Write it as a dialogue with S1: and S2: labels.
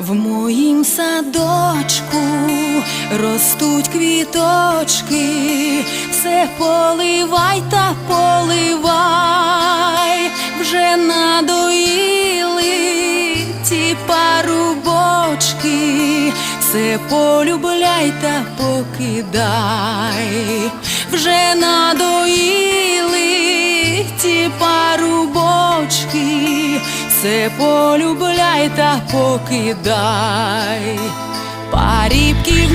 S1: В моїм садочку ростуть квіточки, все поливай та поливай, вже надоїли ті парубочки, все полюбляй та покидай, вже надоїли ті парубочки, все полюбляй та покидай. Парібків